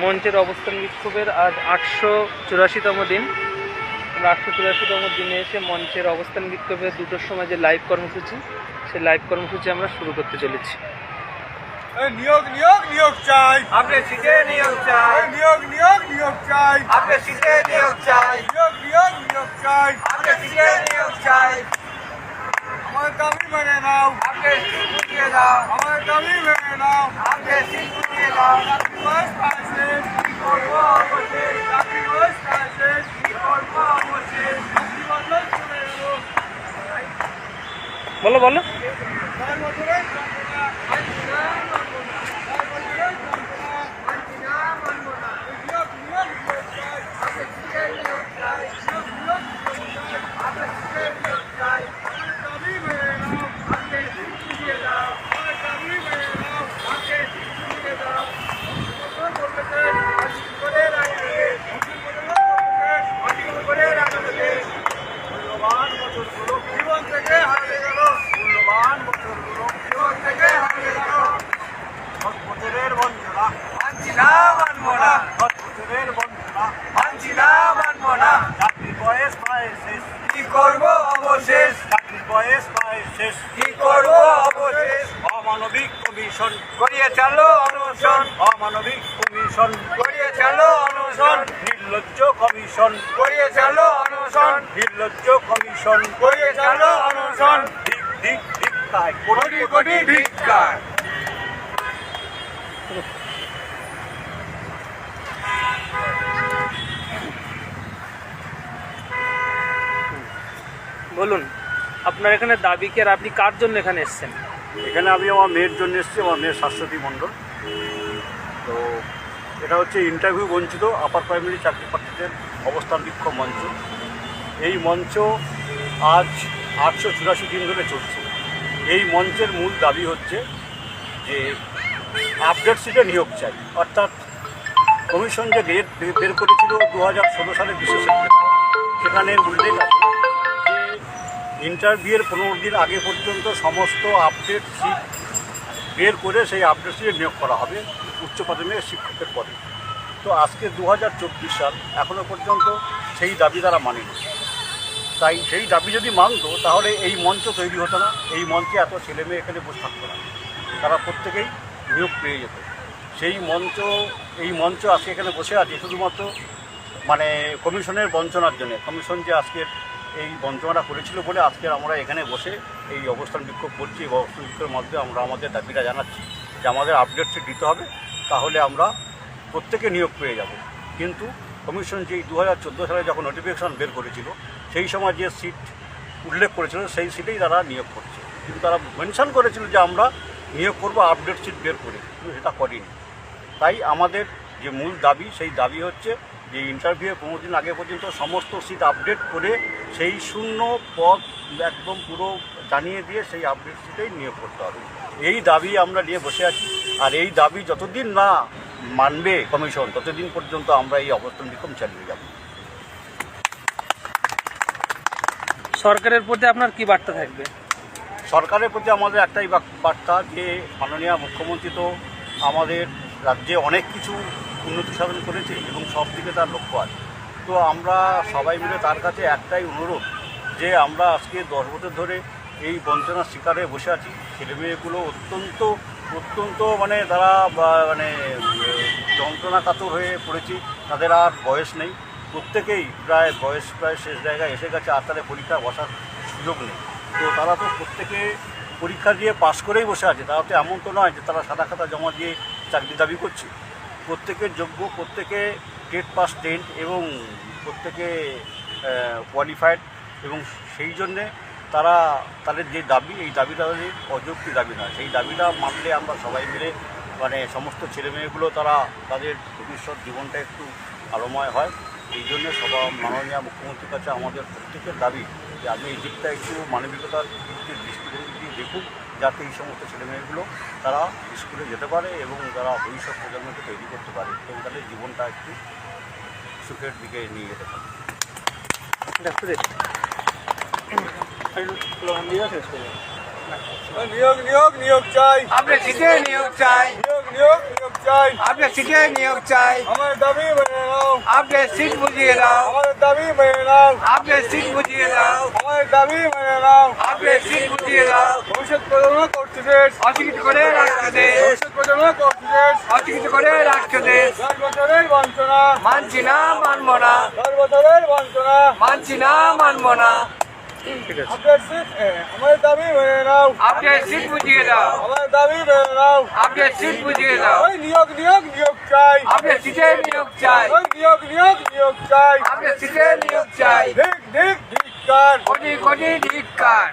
মঞ্চের অবস্থান বিক্ষোভের আজ আটশো চুরাশিতম দিন। আমরা আটশো চুরাশিতম দিনে এসে মঞ্চের অবস্থান বিক্ষোভের দুটোর সময় যে লাইভ কর্মসূচি সেই লাইভ কর্মসূচি আমরা শুরু করতে চলেছি। এই নিয়োগ নিয়োগ নিয়োগ চাই। আপনি নিয়োগ চাই। নিয়োগ নিয়োগ নিয়োগ চাই। আপনি সিটে নিয়োগ চাই। নিয়োগ নিয়োগ নিয়োগ চাই। আপনি নিয়োগ চাই। আমার দাবি মেনে নাও। আপনি সিট দিয়ে দাও। আমার দাবি মেনে নাও। আপনি সিট দিয়ে দাও। বলো বলো চার বছরের যন্ত্রণা চার বছরের যন্ত্রণা নিয়োগ নিয়োগ নিয়োগ চাই নিয়োগ নিয়োগ নিয়োগ চাই আমার দাবি মেনে নাও আমার দাবি মেনে নাও বদল করতে করে রাখবে বদল করে রাখবে মূল্যবান বছরগুলো জীবন থেকে হারিয়ে গেল মূল্যবান বছরগুলো জীবন থেকে হারিয়ে গেল দশ বছরের বঞ্চনা মানছি না মানবো না দশ বছরের বঞ্চনা মানছি না মানবো না চাকরির বয়স প্রায় শেষ কি করব অবশেষ চাকরির বয়স প্রায় শেষ কি করব অবশেষ অমানবিক কমিশন করিয়ে চালো অনশন অমানবিক কমিশন করিয়ে চালো অনশন নির্লজ্জ কমিশন করিয়ে চালো অনশন নির্লজ্জ কমিশন করিয়ে চালো ঠিক ঠিক ঠিক তাই কোটি কোটি ধিক্কার বলুন। আপনার এখানে দাবি কি আর আপনি কার জন্য এখানে এসেছেন? এখানে আমি আমার মেয়ের জন্য এসেছি, আমার মেয়ের শাশ্বতী মণ্ডল। তো এটা হচ্ছে ইন্টারভিউ বঞ্চিত আপার প্রাইমারি চাকরি প্রার্থীদের অবস্থান বিক্ষোভ মঞ্চ। এই মঞ্চ আজ আটশো চুরাশি দিন ধরে চলছে। এই মঞ্চের মূল দাবি হচ্ছে যে আপডেট সিটে নিয়োগ চাই। অর্থাৎ কমিশন যে রেট বের করেছিল দু হাজার ষোলো সালের বিশেষ সেখানে উল্লেখ আছে ইন্টারভিউয়ের পনেরো দিন আগে পর্যন্ত সমস্ত আপডেট সিট বের করে সেই আপডেট সিটে নিয়োগ করা হবে উচ্চ প্রাথমিক শিক্ষকের পদে। তো আজকে দু হাজার চব্বিশ সাল এখনও পর্যন্ত সেই দাবি তারা মানেনি। তাই সেই দাবি যদি মানতো, তাহলে এই মঞ্চ তৈরি হতো না, এই মঞ্চে এত ছেলে মেয়ে এখানে বসে থাকতো না। তারা প্রত্যেকেই নিয়োগ পেয়ে যেত। সেই মঞ্চ, এই মঞ্চ আজকে এখানে বসে আছে শুধুমাত্র মানে কমিশনের বঞ্চনার জন্য। কমিশন যে আজকের এই বঞ্চনাটা করেছিল বলে আজকে আমরা এখানে বসে এই অবস্থান বিক্ষোভ করছি এই অবস্থান বিক্ষোভের মধ্যে আমরা আমাদের দাবিটা জানাচ্ছি যে আমাদের আপডেট দিতে হবে, তাহলে আমরা প্রত্যেকে নিয়োগ পেয়ে যাব। কিন্তু কমিশন যেই দু হাজার চোদ্দ সালে যখন নোটিফিকেশন বের করেছিল, সেই সময় যে সিট উল্লেখ করেছিল, সেই সিটেই তারা নিয়োগ করছে। কিন্তু তারা মেনশন করেছিল যে আমরা নিয়োগ করব আপডেট সিট বের করে, কিন্তু সেটা করিনি। তাই আমাদের যে মূল দাবি সেই দাবি হচ্ছে যে ইন্টারভিউ পনেরো দিন আগে পর্যন্ত সমস্ত সিট আপডেট করে সেই শূন্য পদ একদম পুরো জানিয়ে দিয়ে সেই আপডেট সিটেই নিয়োগ করতে হবে। এই দাবি আমরা নিয়ে বসে আছি। আর এই দাবি যতদিন না মানবে কমিশন ততদিন পর্যন্ত আমরা এই অবস্থান বিক্ষোভ চালিয়ে যাব। সরকারের প্রতি আপনার কি বার্তা থাকবে? সরকারের প্রতি আমাদের একটাই বার্তা যে মাননীয় মুখ্যমন্ত্রী তো আমাদের রাজ্যে অনেক কিছু উন্নতি সাধন করেছে এবং সব দিকে তার লক্ষ্য আছে। তো আমরা সবাই মিলে তার কাছে একটাই অনুরোধ যে আমরা আজকে দশ বছর ধরে এই বঞ্চনার শিকারে বসে আছি। ছেলেমেয়েগুলো অত্যন্ত অত্যন্ত মানে তারা মানে যন্ত্রণা কাতর হয়ে পড়েছি। তাদের আর বয়স নেই। প্রত্যেকেই প্রায় বয়স, প্রায় শেষ জায়গায় এসে গেছে, আর তাদের পরীক্ষা বসার সুযোগ নেই। তো তারা তো প্রত্যেকে পরীক্ষা দিয়ে পাশ করেই বসে আছে। তারা তো এমন তো নয় যে তারা সাদা খাতা জমা দিয়ে চাকরি দাবি করছে। প্রত্যেকের যোগ্য, প্রত্যেকে টেট পাস টেন্ট এবং প্রত্যেকে কোয়ালিফাইড এবং সেই জন্যে তারা তাদের যে দাবি, এই দাবিটা তাদের অযৌক্তিক দাবি নয়। সেই দাবিটা মানলে আমরা সবাই মিলে মানে সমস্ত ছেলেমেয়েগুলো তারা তাদের ভবিষ্যৎ জীবনটা একটু আলোময় হয়। এই জন্য সবা মাননীয় মুখ্যমন্ত্রীর কাছে আমাদের প্রত্যেকের দাবি যে আপনি এই দিকটা একটু মানবিকতার দিকটি দেখুন যাতে এই সমস্ত ছেলেমেয়েগুলো তারা স্কুলে যেতে পারে এবং তারা ভবিষ্যৎ প্রজন্মকে তৈরি করতে পারে এবং তাদের জীবনটা একটু সুখের দিকে নিয়ে যেতে পারে। নিয়োগ নিয়োগ নিয়োগ চাই। আপনি সিটে নিয়োগ চাই। নিয়োগ নিয়োগ নিয়োগ চাই। আপনার সিটে নিয়োগ চাই। আমার দাবি মেনে নাও। আপনার সিট বুঝিয়ে দাও আমার দাবি মেনে নাও। আপনার সিট বুঝিয়ে দাও আমার দাবি মেনে নাও। আপনার সিট বুঝিয়ে দাও ভবিষ্যৎ প্রজন্ম করতে শেষ অশিক্ষিত করে রাখতে দেশ। ভবিষ্যৎ প্রজন্ম করতে শেষ অশিক্ষিত করে রাখতে দেশ। দশ বছরের বঞ্চনা। মানছি না মানবো না। দশ বছরের বঞ্চনা। মানছি না মানবো না। ঠিক আছে। আপনার সিট আমার দাবি মেনে নাও আপনার সিট বুঝিয়ে দাও। আমার দাবি মেনে নাও আপনার সিট বুঝিয়ে দাও। ওই নিয়োগ নিয়োগ নিয়োগ চাই। আপনার সিটে নিয়োগ চাই। ওই নিয়োগ নিয়োগ নিয়োগ চাই। আপনার সিটে নিয়োগ চাই। ধিক ধিক কার। কোটি কোটি ধিক্কার